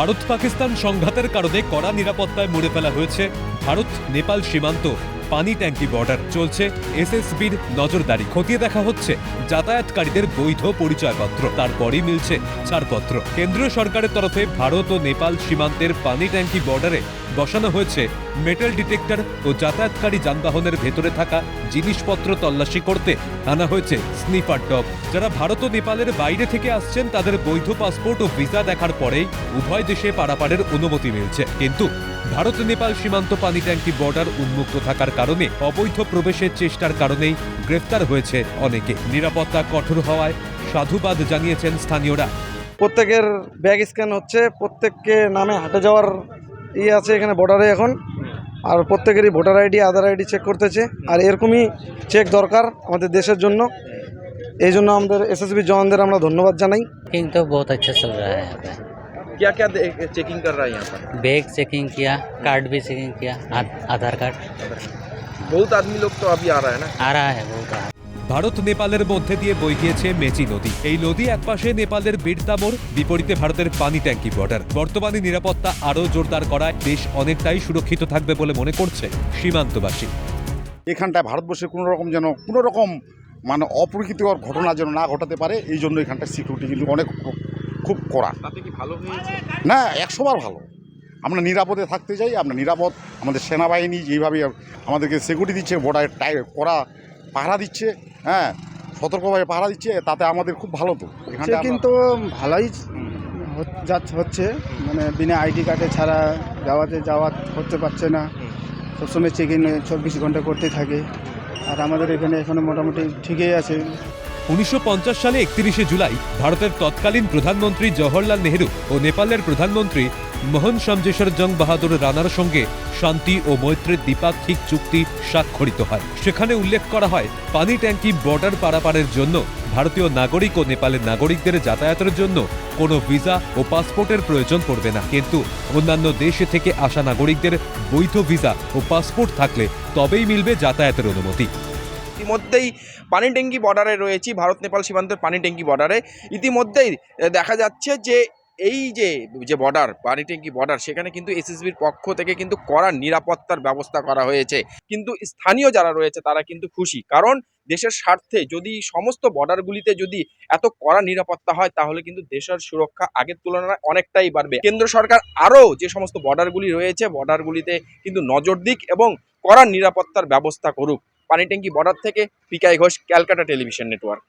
ভারত পাকিস্তান সংঘাতের কারণে কড়া নিরাপত্তায় মুড়ে ফেলা হয়েছে ভারত নেপাল সীমান্ত। পানি ট্যাঙ্কি বর্ডার চলছে। এসএসবির নজরদারি খতিয়ে দেখা হচ্ছে। যাতায়াতকারীদের বৈধ পরিচয়পত্র, তারপরই মিলছে ছাড়পত্র। কেন্দ্রীয় সরকারের তরফে ভারত ও নেপাল সীমান্তের পানি ট্যাঙ্কি বর্ডারে বসানো হয়েছে মেটাল ডিটেক্টর ও যাতায়াতকারী যানবাহনের ভেতরে থাকা জিনিসপত্র তল্লাশি করতে আনা হয়েছে স্নিফার ডগ যারা ভারত ও নেপালের বাইরে থেকে আসছেন, তাদের বৈধ পাসপোর্ট ও ভিসা দেখার পরেই উভয় দেশে পারাপারের অনুমতি মিলছে। কিন্তু ভারত নেপাল সীমান্ত পানি ট্যাঙ্কি বর্ডার উন্মুক্ত থাকার কারণে অবৈধ প্রবেশের চেষ্টার কারণেই গ্রেফতার হয়েছে অনেকে। নিরাপত্তা কঠোর হওয়ায় সাধুবাদ জানিয়েছেন স্থানীয়রা। প্রত্যেকের ব্যাগ স্ক্যান হচ্ছে প্রত্যেককে নামে হাঁটে যাওয়ার ইয়ে আছে এখানে বর্ডারে এখন। আর প্রত্যেকেরই voter ID Aadhaar ID check করতেছে। আর এরকমই চেক দরকার আমাদের দেশের জন্য। এই জন্য আমাদের এসএসবি জওয়ানদের আমরা ধন্যবাদ জানাই। কিন্তু বহুত আচ্ছা চল রা হ্যাঁ क्या क्या चेकिंग कर रहा है यहाँ पर बैग चेकिंग किया कार्ड भी चेकिंग किया आ- आधार कार्ड बहुत आदमी लोग तो अभी आ रहा है ना आ रहा है बहुत आ रहा है ভারত নেপালের মধ্যে দিয়ে বই গিয়েছে মেচি নদী এই নদী একপাশে নেপালের বীরতামোর বিপরীতে ভারতের পানি ট্যাঙ্কি বর্ডার বর্তমানে নিরাপত্তা আরও জোরদার করায় দেশ অনেকটাই সুরক্ষিত থাকবে বলে মনে করছে সীমান্তবাসী এখানটায় ভারতবর্ষে কোনো রকম যেন কোনো রকম মানে অপ্রকৃতিকর ঘটনা যেন না ঘটাতে পারে এই জন্য এখানটায় সিকিউরিটি কিন্তু অনেক খুব- কড়া। তাতে কি ভালো না একশোবার ভালো। আমরা নিরাপদে থাকতে চাই আমরা নিরাপদ আমাদের সেনাবাহিনী যেইভাবে আমাদেরকে সিকিউরিটি দিচ্ছে বর্ডার টাই কড়া পাহারা দিচ্ছে হ্যাঁ সতর্কভাবে পাহারা দিচ্ছে তাতে আমাদের খুব ভালো তো। এখানটা কিন্তু ভালোই হচ্ছে মানে বিনা আইডি কার্ডে ছাড়া যাওয়াতে যাওয়া করতে পারছে না। সবসময় চেকিং চব্বিশ ঘণ্টা করতে থাকে। আর আমাদের এখানে এখনও মোটামুটি ঠিকই আছে। উনিশশো পঞ্চাশ সালে একত্রিশে জুলাই ভারতের তৎকালীন প্রধানমন্ত্রী জওহরলাল নেহেরু ও নেপালের প্রধানমন্ত্রী মোহন সমজেশ্বর জং বাহাদুর রানার সঙ্গে শান্তি ও মৈত্রের দ্বিপাক্ষিক চুক্তি স্বাক্ষরিত হয়। সেখানে উল্লেখ করা হয়, পানি ট্যাঙ্কি বর্ডার পারাপারের জন্য ভারতীয় নাগরিক ও নেপালের নাগরিকদের যাতায়াতের জন্য কোনো ভিসা ও পাসপোর্টের প্রয়োজন পড়বে না। কিন্তু অন্যান্য দেশে থেকে আসা নাগরিকদের বৈধ ভিসা ও পাসপোর্ট থাকলে তবেই মিলবে যাতায়াতের অনুমতি। ইতিমধ্যেই পানি ট্যাঙ্কি বর্ডারে রয়েছি, ভারত, নেপাল সীমান্তের পানি ট্যাঙ্কি বর্ডারে। ইতিমধ্যেই দেখা যাচ্ছে যে এই যে যে বর্ডার পানি ট্যাঙ্কি বর্ডার, সেখানে কিন্তু এসএসবির পক্ষ থেকে কিন্তু কড়া নিরাপত্তার ব্যবস্থা করা হয়েছে। কিন্তু স্থানীয় যারা রয়েছে, তারা কিন্তু খুশি। কারণ দেশের স্বার্থে যদি সমস্ত বর্ডারগুলিতে যদি এত কড়া নিরাপত্তা হয়, তাহলে কিন্তু দেশের সুরক্ষা আগের তুলনায় অনেকটাই বাড়বে। কেন্দ্র সরকার আরও যে সমস্ত বর্ডারগুলি রয়েছে, বর্ডারগুলিতে কিন্তু নজর দিক এবং কড়া নিরাপত্তার ব্যবস্থা করুক। পানি ট্যাঙ্কি বর্ডার থেকে পিকাই ঘোষ ক্যালকাটা টেলিভিশন নেটওয়ার্ক।